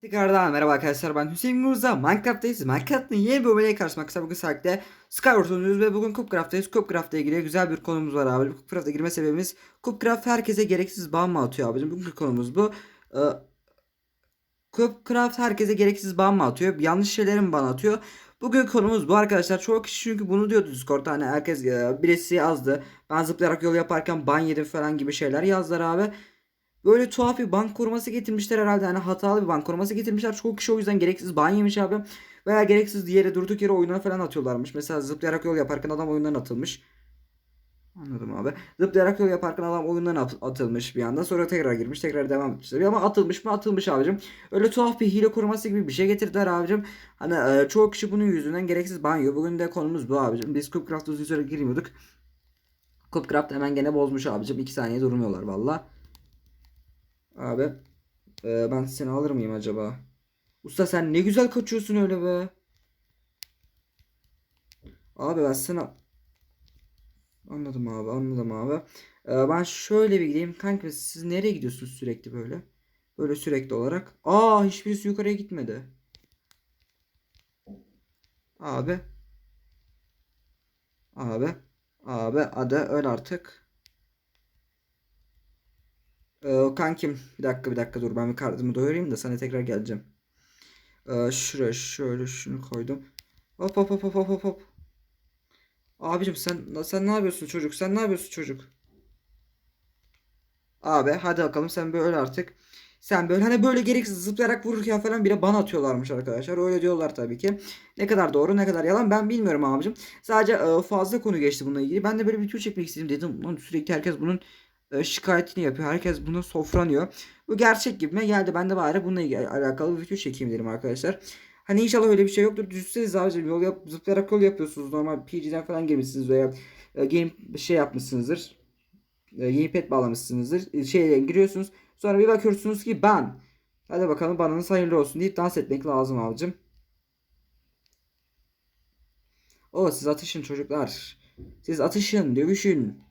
Tekrardan merhaba arkadaşlar ben Hüseyin Murza Minecraft'tayız. Minecraft'ın yeni bir bölümüne karşıma kısa bugün saatte Skyward oynuyoruz ve bugün Cupcraft'tayız. Cupcraft'la ilgili güzel bir konumuz var abi. Cupcraft'a girme sebebimiz Cupcraft herkese gereksiz ban mı atıyor abicim? Bugünkü konumuz bu. Ee, Cupcraft herkese gereksiz ban mı atıyor? Yanlış şeyleri mi ban atıyor? Bugün konumuz bu arkadaşlar. Çoğu kişi çünkü bunu diyordu Discord'da. Hani herkes e, birisi yazdı. Ben zıplayarak yol yaparken ban yedim falan gibi şeyler yazdılar abi. Böyle tuhaf bir bank koruması getirmişler herhalde. Hani hatalı bir bank koruması getirmişler. Çoğu kişi o yüzden gereksiz ban yemiş abi. Veya gereksiz yere durduk yere oyundan falan atıyorlarmış. Mesela zıplayarak yol yaparken adam oyundan atılmış. Anladım abi. Zıplayarak yol yaparken adam oyundan at- atılmış bir anda. Sonra tekrar girmiş. Tekrar devam etmişler. Ama atılmış mı atılmış abicim. Öyle tuhaf bir hile koruması gibi bir şey getirdiler abicim. Hani e, çoğu kişi bunun yüzünden gereksiz ban yiyor. Bugün de konumuz bu abicim. Biz Cupcraft'a süre girmiyorduk. Cupcraft hemen gene bozmuş abicim. 2 saniye durmuyorlar valla. Abi e, ben seni alır mıyım acaba? Usta sen ne güzel kaçıyorsun öyle be. Abi ben sana anladım abi anladım abi. E, ben şöyle bir gideyim. Kanka siz nereye gidiyorsunuz sürekli böyle? Böyle sürekli olarak. Aa hiçbirisi yukarıya gitmedi. Abi. Abi. Abi hadi öl artık. Ee, kankim bir dakika bir dakika dur ben bir kartımı doyurayım da sana tekrar geleceğim. Ee, şuraya şöyle şunu koydum. Hop hop hop hop hop hop. Abicim sen sen ne yapıyorsun çocuk? Sen ne yapıyorsun çocuk? Abi hadi bakalım sen böyle artık. Sen böyle hani böyle gereksiz zıplayarak vururken falan bile ban atıyorlarmış arkadaşlar. Öyle diyorlar tabii ki. Ne kadar doğru ne kadar yalan ben bilmiyorum abicim. Sadece e, fazla konu geçti bununla ilgili. Ben de böyle bir video çekmek istedim dedim. Sürekli herkes bunun şikayetini yapıyor. Herkes bunu sofranıyor. Bu gerçek gibime geldi. Ben de bari bununla alakalı bir video çekeyim dedim arkadaşlar. Hani inşallah öyle bir şey yoktur. Düşünseniz abicim yol yap, zıplayarak yol yapıyorsunuz. Normal PG'den falan girmişsiniz veya e, game şey yapmışsınızdır. E, gamepad bağlamışsınızdır. E, şeye giriyorsunuz. Sonra bir bakıyorsunuz ki ben. Hadi bakalım bananız hayırlı olsun deyip dans etmek lazım abicim. O siz atışın çocuklar. Siz atışın, dövüşün.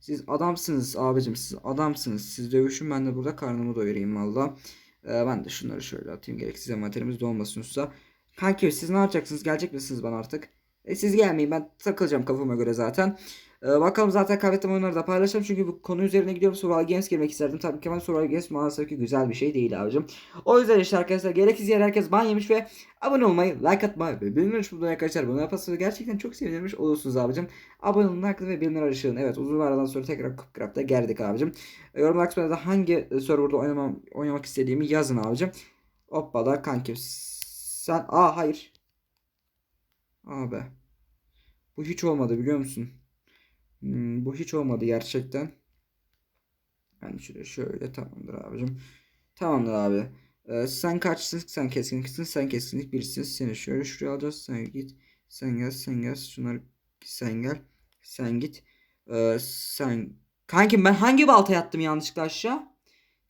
Siz adamsınız abicim. Siz adamsınız. Siz dövüşün ben de burada karnımı doyurayım valla. Ee, ben de şunları şöyle atayım. Gereksiz envanterimiz dolmasın usta. Kanki siz ne yapacaksınız? Gelecek misiniz bana artık? E, siz gelmeyin. Ben takılacağım kafama göre zaten. Ee, bakalım zaten kaybettiğim oyunları da paylaşacağım. Çünkü bu konu üzerine gidiyorum. Survival Games girmek isterdim. Tabii ki ama Survival Games maalesef ki güzel bir şey değil abicim. O yüzden işte arkadaşlar gereksiz yere herkes ban yemiş ve abone olmayı, like atmayı ve bildirim açmayı arkadaşlar. Bunu yaparsanız gerçekten çok sevinirmiş olursunuz abicim. Abone olun, like ve bildirim açın. Evet uzun aradan sonra tekrar Cupcraft'a geldik abicim. E, Yorumlar kısmında da hangi e, serverda oynamam, oynamak istediğimi yazın abicim. Hoppala kankim. Sen... Aa hayır. Abi. Bu hiç olmadı biliyor musun? Hmm, bu hiç olmadı gerçekten. Ben şöyle şöyle tamamdır abicim. Tamamdır abi. Ee, sen kaçsın sen keskinliksin sen keskinlik birisin. Seni şöyle şuraya alacağız. Sen git. Sen gel sen gel. Şunları sen gel. Sen git. Ee, sen Kankim ben hangi balta yattım yanlışlıkla aşağı?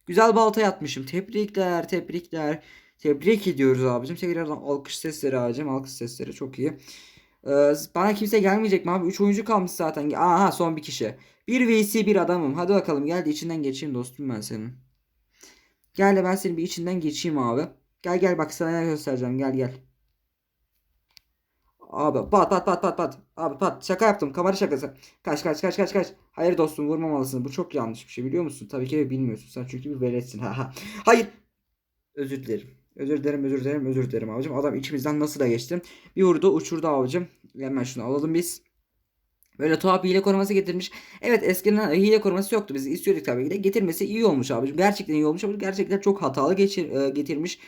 Güzel balta yatmışım. Tebrikler, tebrikler. Tebrik ediyoruz abicim. Tekrardan alkış sesleri abicim. Alkış sesleri çok iyi. Ee, bana kimse gelmeyecek mi abi? 3 oyuncu kalmış zaten. Aha son bir kişi. 1 vs 1 adamım. Hadi bakalım gel de içinden geçeyim dostum ben senin. Gel de ben senin bir içinden geçeyim abi. Gel gel bak sana ne göstereceğim. Gel gel. Abi pat pat pat pat pat. Abi pat şaka yaptım. Kamera şakası. Kaç kaç kaç kaç kaç. Hayır dostum vurmamalısın. Bu çok yanlış bir şey biliyor musun? Tabii ki de bilmiyorsun. Sen çünkü bir veletsin. Ha Hayır. Özür dilerim. Özür dilerim özür dilerim özür dilerim abicim. Adam içimizden nasıl da geçti. Bir vurdu uçurdu abicim. Hemen şunu alalım biz. Böyle tuhaf hile koruması getirmiş. Evet eskiden hile koruması yoktu. Biz istiyorduk tabii ki de. Getirmesi iyi olmuş abicim. Gerçekten iyi olmuş ama gerçekten çok hatalı geçir, e, getirmiş.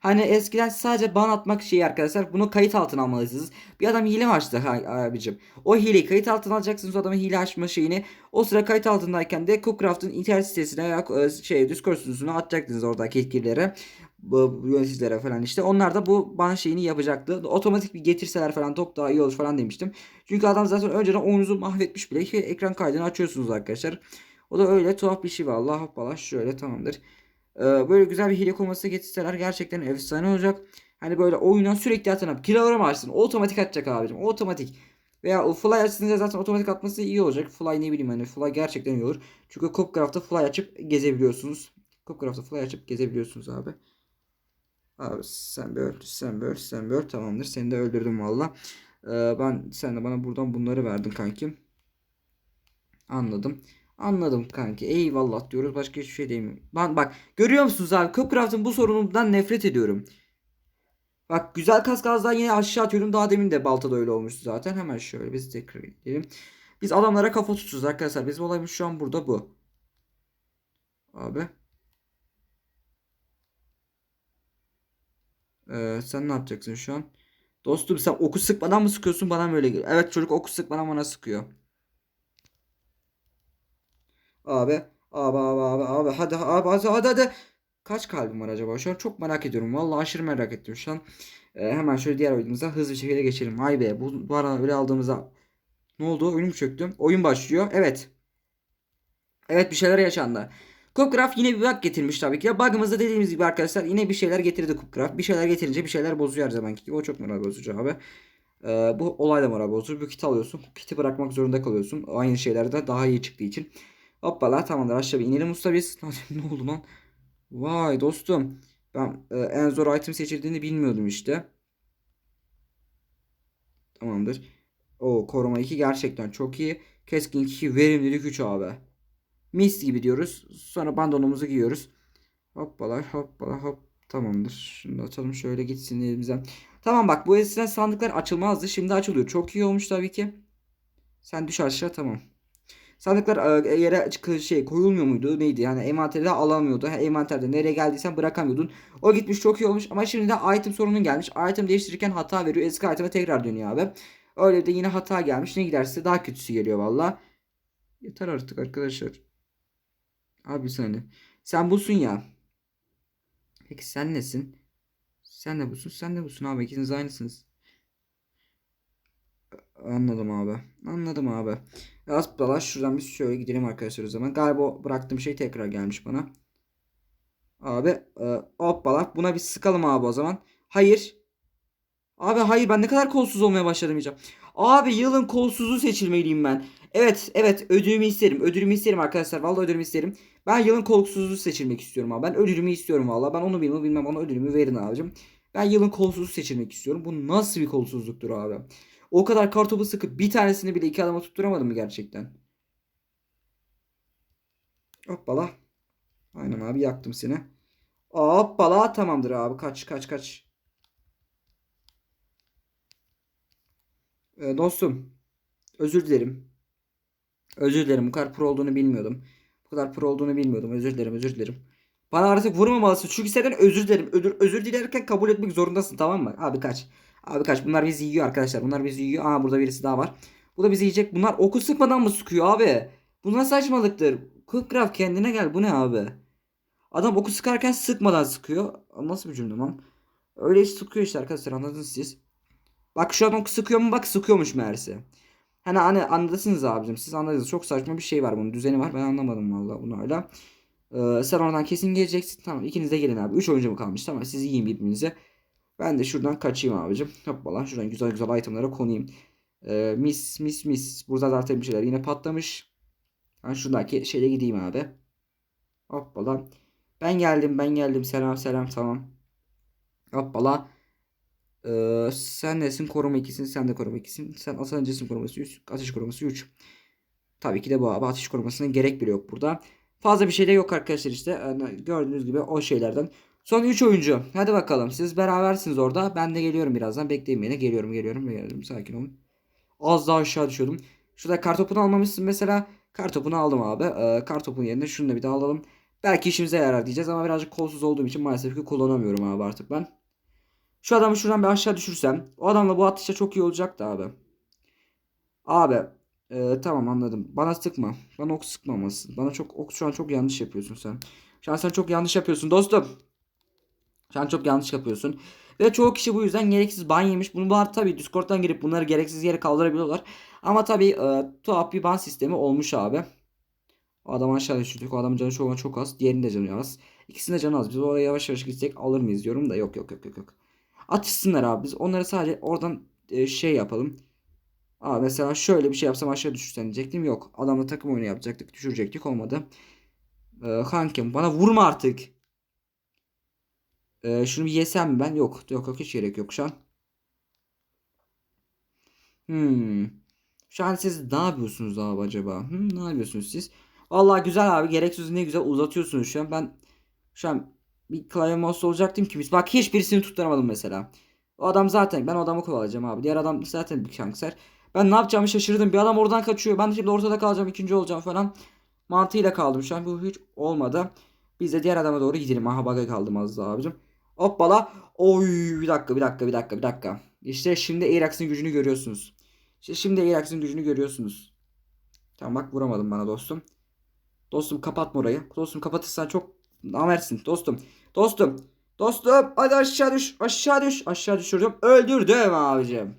Hani eskiden sadece ban atmak şeyi arkadaşlar. Bunu kayıt altına almalısınız. Bir adam hile açtı abicim? O hileyi kayıt altına alacaksınız. O adamın hile açma şeyini. O sıra kayıt altındayken de Cookcraft'ın internet sitesine veya e, şey Discord sunucusuna atacaktınız oradaki yetkililere bu yöneticilere falan işte. Onlar da bu ban şeyini yapacaktı. Otomatik bir getirseler falan çok daha iyi olur falan demiştim. Çünkü adam zaten önceden oyunuzu mahvetmiş bile. Ekran kaydını açıyorsunuz arkadaşlar. O da öyle tuhaf bir şey var. Allah hoppala şöyle tamamdır. Ee, böyle güzel bir hile koruması getirseler gerçekten efsane olacak. Hani böyle oyuna sürekli atan kilogram açsın. Otomatik atacak abicim. Otomatik. Veya o fly açtığınızda zaten otomatik atması iyi olacak. Fly ne bileyim hani fly gerçekten iyi olur. Çünkü Cupcraft'ta fly açıp gezebiliyorsunuz. Cupcraft'ta fly açıp gezebiliyorsunuz abi. Abi sen bir öl, sen bir öl, sen bir öl. Tamamdır. Seni de öldürdüm valla. Ee, ben sen de bana buradan bunları verdin kankim. Anladım. Anladım kanki. Eyvallah diyoruz. Başka hiçbir şey demiyorum. Lan bak görüyor musunuz abi? Cupcraft'ın bu sorunundan nefret ediyorum. Bak güzel kas gazdan yine aşağı atıyorum. Daha demin de baltada öyle olmuştu zaten. Hemen şöyle biz tekrar gidelim. Biz adamlara kafa tutuyoruz arkadaşlar. Bizim olayımız şu an burada bu. Abi. Ee, sen ne yapacaksın şu an? Dostum sen oku sıkmadan mı sıkıyorsun bana mı öyle geliyor? Evet çocuk oku sıkmadan bana sıkıyor. Abi. Abi abi abi abi hadi abi hadi hadi hadi. Kaç kalbim var acaba? Şu an çok merak ediyorum. Vallahi aşırı merak ettim şu an. Ee, hemen şöyle diğer oyunumuza hızlı bir şekilde geçelim. Vay be bu, bu arada öyle aldığımızda ne oldu? Oyun mu çöktü? Oyun başlıyor. Evet. Evet bir şeyler yaşandı. Cupcraft yine bir bug getirmiş tabii ki. Ya bug'ımızda dediğimiz gibi arkadaşlar yine bir şeyler getirdi Cupcraft. Bir şeyler getirince bir şeyler bozuyor her zamanki gibi. O çok moral bozucu abi. Ee, bu olay da moral bozucu. Bu kiti alıyorsun. Kiti bırakmak zorunda kalıyorsun. Aynı şeylerde daha iyi çıktığı için. Hoppala tamamdır aşağı bir inelim usta biz. ne oldu lan? Vay dostum. Ben e, en zor item seçildiğini bilmiyordum işte. Tamamdır. O koruma 2 gerçekten çok iyi. Keskin 2 verimlilik 3 abi. Mis gibi diyoruz. Sonra bandonumuzu giyiyoruz. Hoppala hoppala hop. Tamamdır. Şimdi atalım şöyle gitsin elimizden. Tamam bak bu eskiden sandıklar açılmazdı. Şimdi açılıyor. Çok iyi olmuş tabii ki. Sen düş aşağı tamam. Sandıklar e, yere şey koyulmuyor muydu? Neydi? Yani envanterde alamıyordu. Envanterde nereye geldiysen bırakamıyordun. O gitmiş çok iyi olmuş ama şimdi de item sorunun gelmiş. Item değiştirirken hata veriyor. Eski iteme tekrar dönüyor abi. Öyle de yine hata gelmiş. Ne giderse daha kötüsü geliyor valla. Yeter artık arkadaşlar. Abi sen Sen busun ya. Peki sen nesin? Sen de busun. Sen de busun abi. İkiniz aynısınız. Anladım abi. Anladım abi. Asplalar şuradan bir şöyle gidelim arkadaşlar o zaman. Galiba bıraktığım şey tekrar gelmiş bana. Abi e, hoppala buna bir sıkalım abi o zaman. Hayır. Abi hayır ben ne kadar kolsuz olmaya başladım iyice. Abi yılın kolsuzu seçilmeliyim ben. Evet evet ödülümü isterim. Ödülümü isterim arkadaşlar. Vallahi ödülümü isterim. Ben yılın kolsuzu seçilmek istiyorum abi. Ben ödülümü istiyorum vallahi. Ben onu bilmem bilmem ona ödülümü verin abicim. Ben yılın kolsuzu seçilmek istiyorum. Bu nasıl bir kolsuzluktur abi? O kadar kartopu sıkıp bir tanesini bile iki adama tutturamadım mı gerçekten? Hoppala. Aynen abi yaktım seni. Hoppala tamamdır abi. Kaç kaç kaç. Ee, dostum. Özür dilerim. Özür dilerim. Bu kadar pro olduğunu bilmiyordum. Bu kadar pro olduğunu bilmiyordum. Özür dilerim özür dilerim. Bana artık vurmamalısın. Çünkü senden özür dilerim. Özür, özür dilerken kabul etmek zorundasın tamam mı? Abi kaç. Abi kaç. Bunlar bizi yiyor arkadaşlar. Bunlar bizi yiyor. Aa burada birisi daha var. Bu da bizi yiyecek. Bunlar oku sıkmadan mı sıkıyor abi? Bu nasıl saçmalıktır? Cookcraft kendine gel. Bu ne abi? Adam oku sıkarken sıkmadan sıkıyor. Nasıl bir cümle lan? Öyle sıkıyor işte arkadaşlar anladınız siz. Bak şu an oku sıkıyor mu? Bak sıkıyormuş meğerse. Hani hani anladınız abicim. Siz anladınız. Çok saçma bir şey var bunun. Düzeni var. Ben anlamadım vallahi bunu öyle. Ee, sen oradan kesin geleceksin. Tamam ikiniz de gelin abi. 3 oyuncu mu kalmış? Tamam siz yiyin birbirinize. Ben de şuradan kaçayım abicim. Hoppala şuradan güzel güzel itemlara konayım. Ee, mis mis mis. Burada zaten bir şeyler yine patlamış. Ben şuradaki şeyle gideyim abi. Hoppala. Ben geldim ben geldim. Selam selam tamam. Hoppala. Ee, sen nesin? Koruma 2'sin. Sen de koruma 2'sin. Sen asancısın koruması 3. Ateş koruması 3. Tabii ki de bu abi. Ateş korumasına gerek bile yok burada. Fazla bir şey de yok arkadaşlar işte. Yani gördüğünüz gibi o şeylerden. Son 3 oyuncu. Hadi bakalım. Siz berabersiniz orada. Ben de geliyorum birazdan. Bekleyin beni. Geliyorum geliyorum. Geliyorum. Sakin olun. Az daha aşağı düşüyordum. Şurada kartopunu almamışsın mesela. Kartopunu aldım abi. Ee, kartopun yerine şunu da bir daha alalım. Belki işimize yarar diyeceğiz ama birazcık kolsuz olduğum için maalesef ki kullanamıyorum abi artık ben. Şu adamı şuradan bir aşağı düşürsem. O adamla bu atışta çok iyi olacaktı abi. Abi. e, tamam anladım. Bana sıkma. Bana ok sıkmamasın. Bana çok ok şu an çok yanlış yapıyorsun sen. Şu an sen çok yanlış yapıyorsun dostum. Şu an çok yanlış yapıyorsun. Ve çoğu kişi bu yüzden gereksiz ban yemiş. Bunu var tabii Discord'dan girip bunları gereksiz yere kaldırabiliyorlar. Ama tabii e, tuhaf bir ban sistemi olmuş abi. O adamı aşağı düşürdük. O adamın canı şu an çok az. Diğerinin de canı az. İkisinin de canı az. Biz oraya yavaş yavaş gitsek alır mıyız diyorum da yok yok yok yok yok. Atışsınlar abi biz. Onları sadece oradan e, şey yapalım. Aa mesela şöyle bir şey yapsam aşağı düşürsen diyecektim. Yok. Adamla takım oyunu yapacaktık. Düşürecektik. Olmadı. Ee, kankim bana vurma artık. Ee, şunu bir yesem ben? Yok. Yok yok hiç gerek yok şu an. Hmm. Şu an siz ne yapıyorsunuz abi acaba? Hmm, ne yapıyorsunuz siz? Vallahi güzel abi. Gereksiz ne güzel uzatıyorsunuz şu an. Ben şu an bir klavye mouse olacaktım ki biz. Bak hiçbirisini tutturamadım mesela. O adam zaten ben o adamı kovalayacağım abi. Diğer adam zaten bir kanser. Ben ne yapacağımı şaşırdım. Bir adam oradan kaçıyor. Ben de şimdi ortada kalacağım. ikinci olacağım falan. Mantığıyla kaldım şu an. Bu hiç olmadı. Biz de diğer adama doğru gidelim. Aha baga kaldım az daha abicim. Hoppala. Oy bir dakika bir dakika bir dakika bir dakika. İşte şimdi Airax'ın gücünü görüyorsunuz. İşte şimdi Airax'ın gücünü görüyorsunuz. Tamam bak vuramadın bana dostum. Dostum kapatma orayı. Dostum kapatırsan çok namersin dostum. Dostum. Dostum hadi aşağı düş. Aşağı düş. Aşağı düşürdüm. Öldürdüm abicim.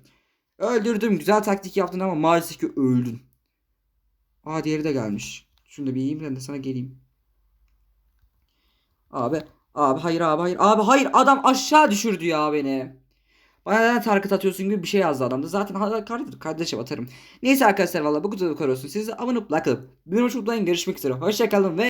Öldürdüm. Güzel taktik yaptın ama maalesef ki öldün. Aa diğeri de gelmiş. Şunu da bir yiyeyim ben de sana geleyim. Abi. Abi hayır abi hayır. Abi hayır adam aşağı düşürdü ya beni. Bana neden target atıyorsun gibi bir şey yazdı adamda. Zaten hala kardeşim, atarım. Neyse arkadaşlar valla bu kadar koruyorsun. Siz de abone olup like alıp. Bir görüşmek üzere. Hoşçakalın ve